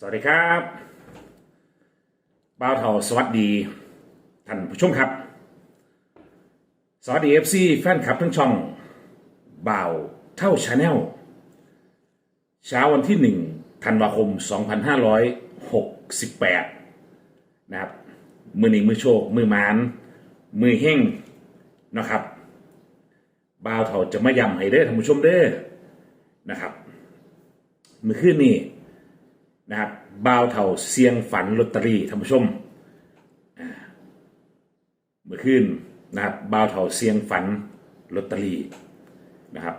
สวัสดีครับบ่าวเทาสวัสดีท่านผู้ชมครับ สวัสดีเอฟซีแฟนคลับทั้งช่องบ่าวเท่าชาแนลเช้าวันที่หนึ่งธันวาคม 2568 นะครับ มือหนึ่งมือโชค มือมาน มือเฮ่งนะครับบ่าวเทาจะมาย้ำให้เด้อท่านผู้ชมเด้อนะครับ มือขึ้นนี่ นะครับบ่าวเท่าเสียงฝันลอตเตอรี่ท่านผู้ชมอ่าเมื่อคืนนะครับบ่าวเท่าเสียงฝันลอตเตอรี่นะครับ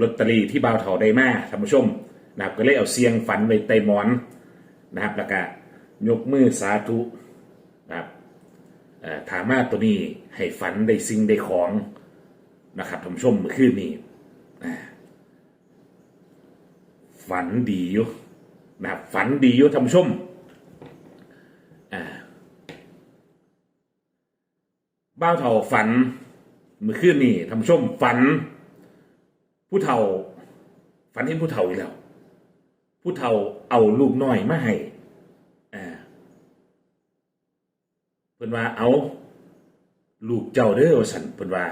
ลอตเตอรี่ที่บ่าวเท่าได้มาท่านผู้ชมนะครับก็เลยเอาเสียงฝันไว้ใต้หมอนนะครับแล้วก็ยกมือสาธุนะครับถามมาตัวนี้ให้ฝันได้สิ่งได้ของนะครับท่านผู้ชมเมื่อคืนนี้ฝันดีอยู่ นะครับฝันดีอยู่ท่านผู้ชมอ่าบ้าเฒ่าฝันเมื่อคืนนี่ท่านผู้ชมฝัน ผู้เฒ่า ฝันเห็นผู้เฒ่าอีกแล้ว ผู้เฒ่าเอาลูกน้อยมาให้อ่าเพิ่นว่าเอา ลูกเจ้าเด้อว่าสันเพิ่นว่า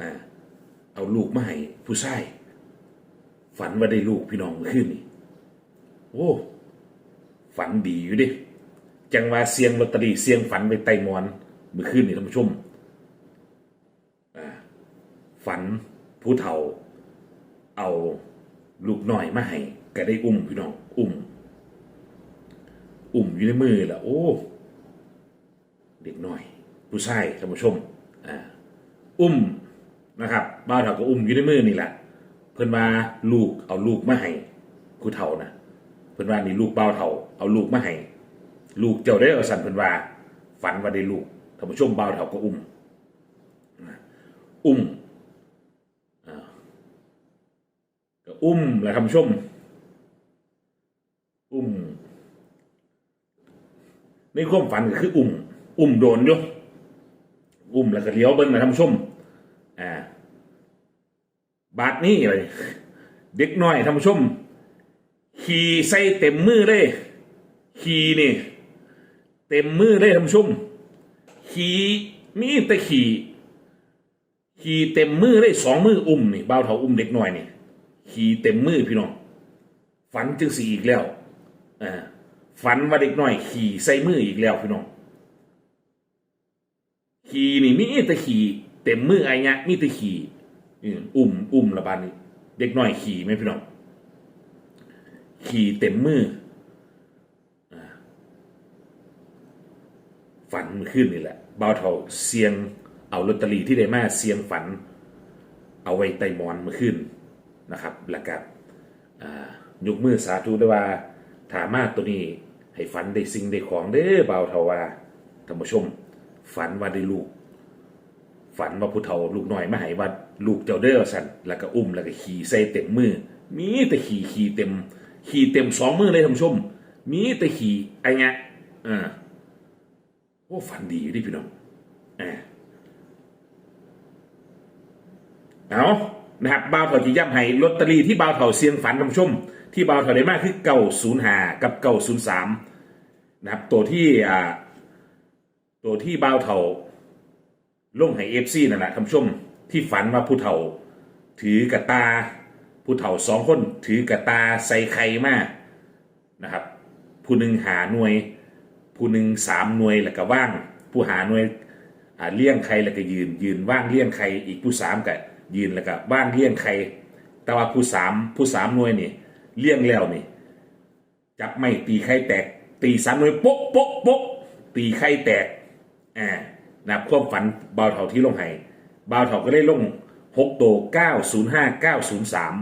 อ่าเอาลูกมาให้ผู้ชายฝันว่าได้ลูกพี่น้องเมื่อคืนนี่ โอ้ฝันดีอยู่ดิจังว่าเสียงลอตเตอรี่เสียงฝันไปไต่มอนเมื่อคืนนี่ท่านผู้ชมอ่าฝันผู้เฒ่า เอาลูกน้อยมาให้ก็ได้อุ้มพี่น้องอุ้ม อุ้มอยู่ในมือละโอ้เด็กน้อย ผู้ชายท่านผู้ชมอ่าอุ้มนะครับบ้าเฒ่าก็อุ้มอยู่ในมือนี่แหละเพิ่นว่าลูกเอาลูกมาให้ผู้เฒ่านะ พิ่นว่านี่ลูกเบาเฒ่าเอาลูกมาให้ลูกเจ้าได้เอาสั่นเพิ่นว่า ฝันว่าได้ลูกท่านผู้ชมเบาเฒ่าก็อุ้มอุ้มก็อุ้มแหละท่านผู้ชม อุ้มในความฝันก็คืออุ้มอุ้มโดนอยู่อุ้มแล้วก็เลี้ยวเบิ้งนะท่านผู้ชมอ่าบาทนี่เลยเด็กน้อยท่านผู้ชม ขี่ใส่เต็มมือเลยขี่นี่เต็มมือเลยท่านผู้ชมขี่มีแต่ขี่ขี่เต็มมือเลยสองมืออุ้มนี่บ่าวเถาอุ้มเด็กน้อยนี่ขี่เต็มมือพี่น้องฝันจึงสีอีกแล้วอ่าฝันว่าเด็กน้อย ขี่ใส่มืออีกแล้วพี่น้องขี่นี่มีแต่ขี่เต็มมือไอ้เนี้ยมีแต่ขี่อุ้มอุ้มละบานนี้เด็กน้อยขี่ไหมพี่น้อง ขี่เต็มมือฝันเมื่อคืนนี่แหละบ่าวเท่าเสียงเอาลอตเตอรี่ที่ได้มาเสียงฝัน เอาไว้ใต้หมอนมื่อคืนนะครับแล้วก็ยกมือสาธุด้วยว่าถามาตัวนี้ให้ฝันได้สิ่งได้ของเด้อบ่าวเท่าว่าท่านผู้ชม ฝันว่าได้ลูก ฝันว่าผู้เฒ่าลูกน้อยมาให้ว่าลูกเจ้าเด้อสันแล้วก็อุ้มแล้วก็ขี่ใส่เต็มมือ มีแต่ขี่ขี่เต็ม ขี่เต็มสองมือเลยท่านผู้ชม มีแต่ขี่ไอ้เงี้ยอ่าโอ้ฝันดีอยู่ดิพี่น้องเอานะครับบ่าวเถาที่ย่ำให้ลอตเตอรี่ที่บ่าวเถาเสียงฝันท่านผู้ชม ที่บ่าวเถาได้มากคือเก้าศูนย์หากับเก้าศูนย์สามนะครับตัวที่อ่าตัวที่บ่าวเถาลงให้เอฟซีนั่นแหละท่านผู้ชม ที่ฝันว่าผู้เฒ่าถือกระตา ผู้เฒ่าสองคนถือกระตาใส่ไข่มากนะครับ ผู้หนึ่งหาหน่วย ผู้หนึ่งสามหน่วยแล้วก็ว่าง ผู้หาหน่วยอ่าเลี้ยงไข่แล้วก็ยืน ยืนว่างเลี้ยงไข่อีกผู้สามก็ยืนแล้วก็ว่างเลี้ยงไข่แต่ว่าผู้สามผู้สามหน่วยนี่เลี้ยงแล้วนี่จับไม่ตีไข่แตก ตีสามหน่วยโป๊ะโป๊ะโป๊ะตีไข่แตกอ่านะครับความฝันเบาเท่าที่ลงให้เบาเท่าก็ได้ลง หกโตเก้าศูนย์ห้าเก้าศูนย์สาม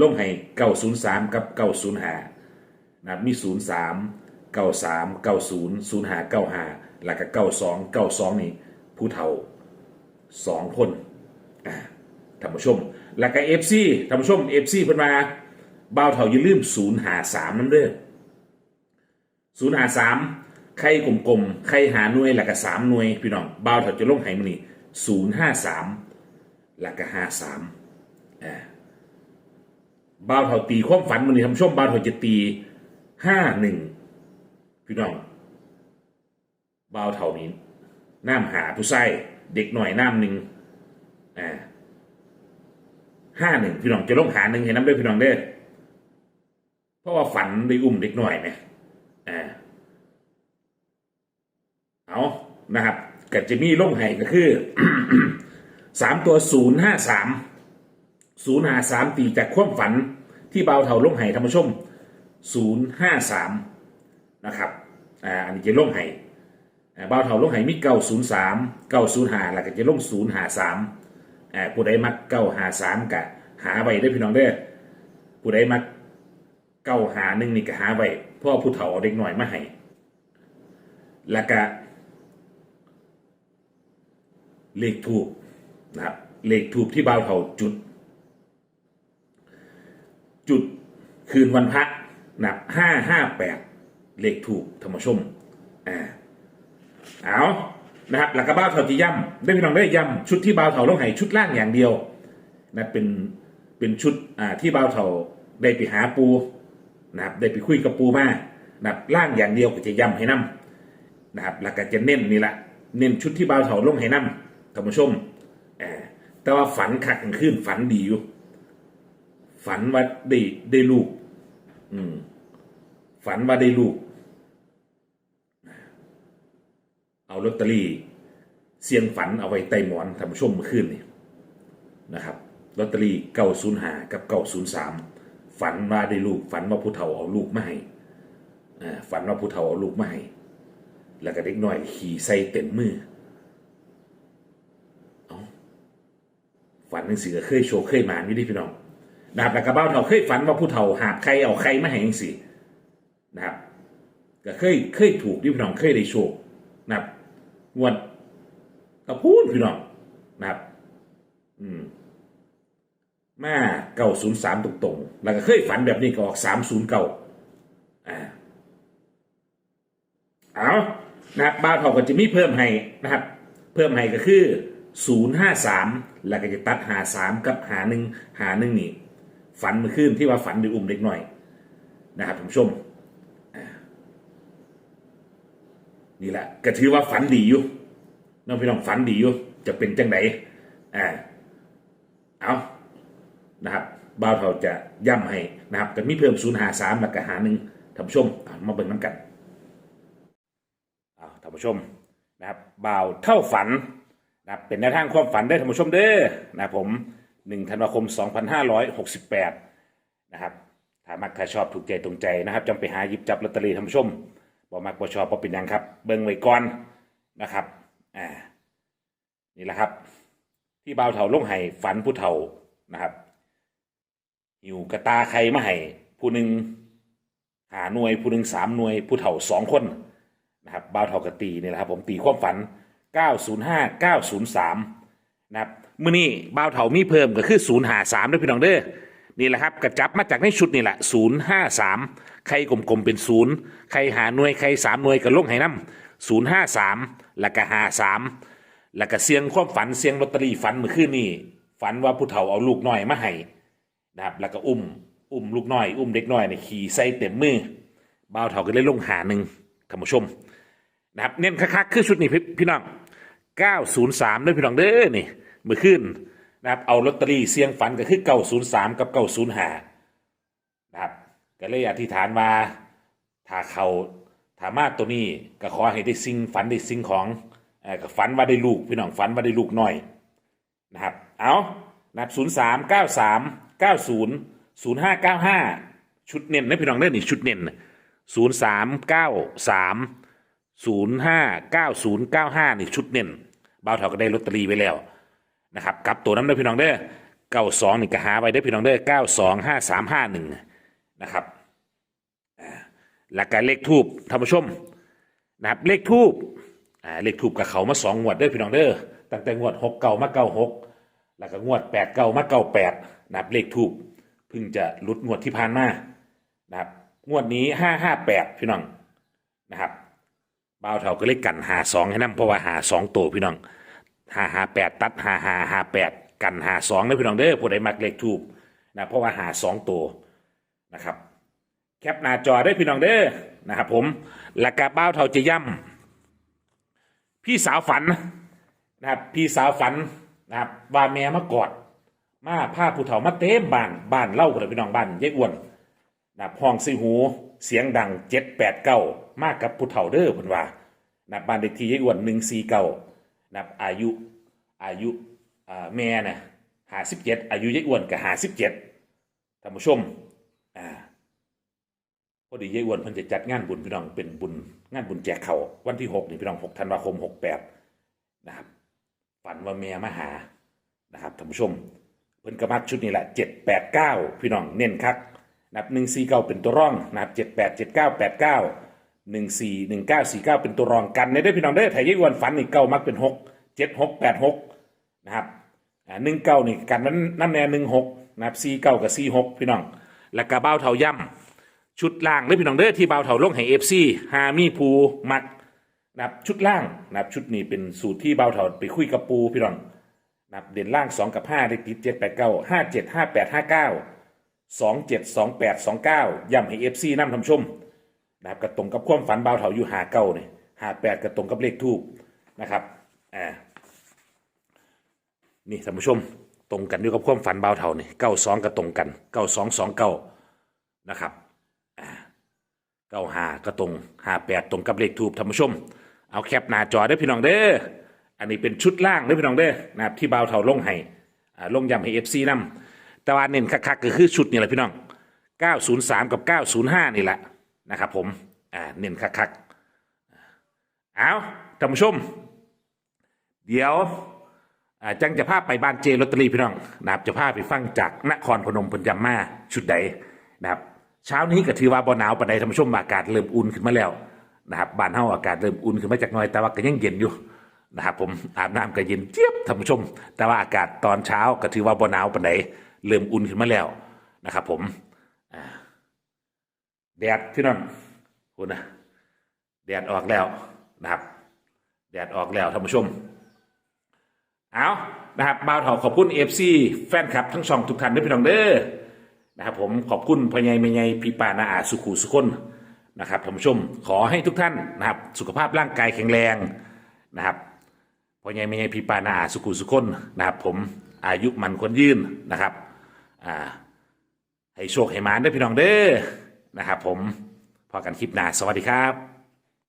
ลงให้เก้าศูนย์สามกับเก้าศูนย์ห้านับมีศูนย์สามเก้าสามเก้าศูนย์ศูนย์ห้าเก้าห้าแล้วก็เก้าสองเก้าสองนี่ผู้เฒ่าสองคนอ่าท่านผู้ชม แล้วก็เอฟซีท่านผู้ชมเอฟซีเพิ่นมาเบาวเท่าอย่าลืมศูนย์หาสามนั่นเด้อศูนย์หาสามไข่กลมๆไข่หาหน่วยหลักก็สามหน่วยพี่น้องบ่าวเถาจะลงไหมันนี่ศูนย์ห้าสาม หลักก็ห้าสามอ่าบ่าวเถาตีความฝันมันนี่ทำช่วงบ่าวเถาจะตีห้าหนึ่งพี่น้องเบาวเท่านี้น้ำหาผู้ใส่เด็กหน่อยน้ำหนึ่งอ่าห้าหนึ่งพี่น้องจะลงหาหนึ่งเห็นน้ำด้วยพี่น้องเด้อเพราะว่าฝันได้อุ้มเด็กหน่อยไหมอ่าเอานะครับกับจะมีลงไห้ก็คือ สามตัวศูนย์ห้าสามศูนย์หาสามตีจากความฝันที่เบาเท่าลงไห้ธรรมชมศูนย์ห้าสามนะครับอ่าอันนี้จะลงไห้อ่าเบาเท่าลงไห้มีเก้าศูนย์สามเก้าศูนย์หาแล้วก็จะลงศูนย์หาสามอ่าผู้ใดมักเก้าหาสามกะหาไว้ได้พี่น้องเด้อผู้ใดมักเก้าหาหนึ่งนี่ก็หาไว้เพราะว่าผู้เฒ่าเอาเด็กหน่อยมาให้แล้วก็เลขถูก นะครับเลขถูกที่เบาวเทาจุด จุดคืนวันพระนับห้าห้าแปดเลขถูกธรรมชมอ่าเอานะครับหลักกระบ้าเถาที่ย่ำได้พี่น้องได้ย่ำชุดที่บ่าวเถาลงไห้ชุดล่างอย่างเดียวนะเป็นเป็นชุดอ่าที่บ่าวเถาได้ไปหาปูนะครับได้ไปคุยกับปูมานะครับล่างอย่างเดียวก็จะย่ำให้นํนะครับแล้วก็จะเน้นนี่แหละเน้นชุดที่บ่าวเถาลงให้นํธรรมชมอ่า แต่ว่าฝันขัดขึ้นฝันดีอยู่ ฝันว่าได้ได้ลูก อืม ฝันว่าได้ลูก เอาลอตเตอรี่เสียงฝันเอาไว้ใต้หมอนท่านผู้ชมเมื่อคืนนี่นะครับลอตเตอรี่เก้าศูนย์หากับเก้าศูนย์สามฝันว่าได้ลูก ฝันว่าผู้เฒ่าเอาลูกมาให้ฝันว่าผู้เฒ่าเอาลูกมาให้แล้วก็เด็กน้อยขี่ใส่เต็มมือเอา ฝันหนังสือก็เคยโชว์เคยหมานอยู่ดิพี่น้องนะครับแล้วก็เบ้าเฒ่าเคยฝันว่าผู้เฒ่าหาบใครเอาใครมาให้ยังสินะครับก็เคยเคยถูกที่พี่น้องเคยได้โชคนะครับงวดก็พูดพี่น้องนะครับ อืมมาเก้าศูนย์สามตรงๆ แล้วก็เคยฝันแบบนี้ก็ออกสามศูนย์เก้าอ่าเอานะครับบ้าเฒ่าก็จะมีเพิ่มให้นะครับ เพิ่มให้ก็คือ ศูนย์ห้าสามแล้วก็จะตัดหาสามกับหาหนึ่งหาหนึ่งนี่ฝันเมื่อคืนที่ว่าฝันด้วยอุ้มเด็กหน่อยนะครับท่านผู้ชมนี่แหละก็ถือว่าฝันดีอยู่น้องพี่น้องฝันดีอยู่จะเป็นจังไดอ่าเอานะครับบ่าวเขาจะย่ำให้นะครับแต่มีเพิ่มศูนย์หาสามแล้วก็หาหนึ่งท่านผู้ชมมาเบิ่งน้ำกันเอาท่านผู้ชมนะครับบ่าวเท่าฝัน นะครับเป็นแนวทางความฝันได้อท่านผู้ชมเด้อนะครับผม1ธันวาคม 2568นะครับถ้ามักถ้าชอบถูกใจตรงใจนะครับจำไปหาหยิบจับลอตเตอรี่ท่านผู้ชมบ่มักบ่ชอบบ่เป็นหยังครับ เบิ่งไว้ก่อนนะครับอ่านี่แหละครับ ที่บ่าวเฒ่าลงไห้ฝันผู้เฒ่านะครับหิวกระตาใครมาให้ผู้หนึ่งหาหน่วยผู้หนึ่งสามหน่วยผู้เฒ่าสองคนนะครับบ่าวเฒ่ากตีนี่แหละครับผมตีความฝัน 905 903นะครับมื่อนี้บ่าวเถามีเพิ่มก็คือศูนย์หาสามด้วยพี่น้องเด้อนี่แหละครับกระจับมาจากในชุดนี่แหละศูนย์ห้าสามใครกลมๆเป็นศูนย์ใครหาหน่วยใครสามหน่วยก็ลงให้น้ำศูนย์ห้าสามแล้วก็หาสามแล้วก็เสียงความฝันเสียงลอตเตอรี่ฝันเมื่อคืนนี่ฝันว่าผู้เฒ่าเอาลูกน้อยมาให้นะครับแล้วก็อุ้มอุ้มลูกน้อยอุ้มเด็กน้อยเนี่ยขี่ใส่เต็มมือบ่าวเถาก็เลยลงหาหนึ่งท่านผู้ชมนะครับเน้นคักๆคือชุดนี้พี่พี่น้อง 903ด้วยพี่น้องเด้อนี่เมื่อคืนนะครับเอาลอตเตอรี่เสียงฝันก็คือ 903 กับ 905นะครับก็เลยอธิษฐานว่าถ้าเขาถามาตัวนี้ก็ขอให้ได้สิ่งฝันได้สิ่งของเออก็ฝันว่าได้ลูกพี่น้องฝันว่าได้ลูกหน้อยนะครับเอานะครับ03 93 90 0595 ชุดเน้นนะพี่น้องเด้อนี่ชุดเน้น03 93 ศูนย์ห้าเก้าศูนย์เก้าห้านี่ชุดเน้นบ่าวเถาก็ได้ลอตเตอรี่ไว้แล้วนะครับกับตัวนั้นด้พี่น้องเด้อเก้าสองนี่ก็หาไว้ได้พี่น้องเด้อเก้าสองห้าสามห้าหนึ่งนะครับหลักการเลขทูบท่านผู้ชมนะครับเลขทูบอ่าเลขทูบกับเขามาสองงวดเด้อพี่น้องเด้อตั้งแต่งวดหกเก้ามาเก้าหกแล้วก็งวดแปดเก้ามาเก้าแปดนะครับเลขทูบเพิ่งจะลุดงวดที่ผ่านมานะครับงวดนี้ห้าห้าแปดพี่น้องนะครับ บ่าวเท่าก็เลยกันหาสองให้นํเพราะว่าหาสองตัวพี่น้องหาหาแปดตัดหาหาหาแปดกันหาสองนะพี่น้องเด้อผู้ใดมักเลขทูบนะเพราะว่าหาสองตัวนะครับแคปหน้าจอได้พี่น้องเด้อนะครับผมและกาบ้าวเท่าจะย่ำพี่สาวฝันนะครับพี่สาวฝันนะครับว่าแม่มากอด มาผ้าผู้เฒ่ามาเต็มบ้านบ้านเล่ากันพี่น้องบ้านยายอ้วนนะครับห้องซีหู เสียงดังเจ็ดแปดเก้ามากกับผู้เฒ่าเด้อเพิ่นว่านับบ้านเด็กที่ยายอ้วนหนึ่งสี่เก้านับอายุอายุแม่น่ะหาสิบเจ็ดอายุยายอ้วนก็หาสิบเจ็ดท่านผู้ชมอ่าพอดียายอ้วนเพิ่นจะจัดงานบุญพี่น้องเป็นบุญงานบุญแจกเขาวันที่หกนี่พี่น้องหกธันวาคมหกแปดนะครับฝันว่าแม่มาหานะครับท่านผู้ชมเพิ่นกระมักชุดนี้แหละเจ็ดแปดเก้าพี่น้องเน้นคัก นับหนึ่งสี่เก้าเป็นตัวร่องนับเจ็ดแปดเจ็ดเก้าแปดเก้าหนึ่งสี่หนึ่งเก้าสี่เก้าเป็นตัวรองกันในเด้พี่น้องเด้ไทยยี่วันฝันนี่เก้ามักเป็นหกเจ็ดหกแปดหกนะครับอ่าหนึ่งเก้านี่กันนั้นน้ำแน่หนึ่งหกนะครับสี่เก้ากับสี่หกพี่น้อง แล้วก็เบ้าเท่าย่ำชุดล่างเด้พี่น้องเด้อที่เบ้าเท่าลงให้เอฟซีฮามีภูมักนะครับชุดล่างนะครับชุดนี้เป็นสูตรที่เบ้าเท่าไปคุยกับปูพี่น้องนะครับเด่นล่าง2กับ5ได้ติด7 8 9 5 7 5 8 5 9 2 7 2 8 2 9ย้ำให้ FC นำทำชมนะครับกระตรงกับความฝันเบาวเถาอยู่หาเก้าเนี่ยหาแปดกระตรงกับเลขทูบนะครับอ่านี่ท่านผู้ชมตรงกันด้วยกับความฝันเบาวเถานี่เก้าสองกระตรงกันเก้าสองสองเก้านะครับอ่าเก้าหากระตรงหาแปดตรงกับเลขทูบท่านผู้ชม เอาแคปหน้าจอได้พี่น้องเด้ออันนี้เป็นชุดล่างเด้อพี่น้องเด้อนะครับที่บ่าวเถาลงให้อ่าลงยำให้เอฟซีนำ แต่ว่าเน้นคักๆก็คือชุดนี่แหละพี่น้อง 903 กับ 905 นี่แหละนะครับผมอ่าเน้นคักๆเอาท่านผู้ชม เดี๋ยวอ่าจังจะพาไปบ้านเจลอตเตอรี่พี่น้องนะครับจะพาไปฟังจากนครพนมพนยำมาชุดใดนะครับเช้านี้ก็ถือว่าบ่หนาวปานใดท่านผู้ชมอากาศเริ่มอุ่นขึ้นมาแล้วนะครับบ้านเฮาอากาศเริ่มอุ่นขึ้นมาจากน้อยแต่ว่าก็ยังเย็นอยู่นะครับผมอาบน้ำก็เย็นเจี๊ยบท่านผู้ชม แต่ว่าอากาศตอนเช้าก็ถือว่าบ่หนาวปานใด เริ่มอุ่นขึ้นมาแล้วนะครับผมแดดพี่น้องคุณนะแดดออกแล้วนะครับ แดดออกแล้วท่านผู้ชม เอานะครับบ่าวเถาขอบคุณเอฟซีแฟนคลับทั้งสองทุกท่านด้วยพี่น้องเด้อนะครับผมขอบคุณพญายม่ใหญ่พี่ปานาอาสุขุสุคนนะครับท่านผู้ชมขอให้ทุกท่านนะครับ สุขภาพร่างกายแข็งแรงนะครับพญายม่ใหญ่พี่ปานาอาสุขุสุคนนะครับผมอายุมันคนยืนนะครับ อ่า ให้โชคให้หมานด้วยพี่น้องเด้อนะครับผมพอกันคลิปหน้าสวัสดีครับ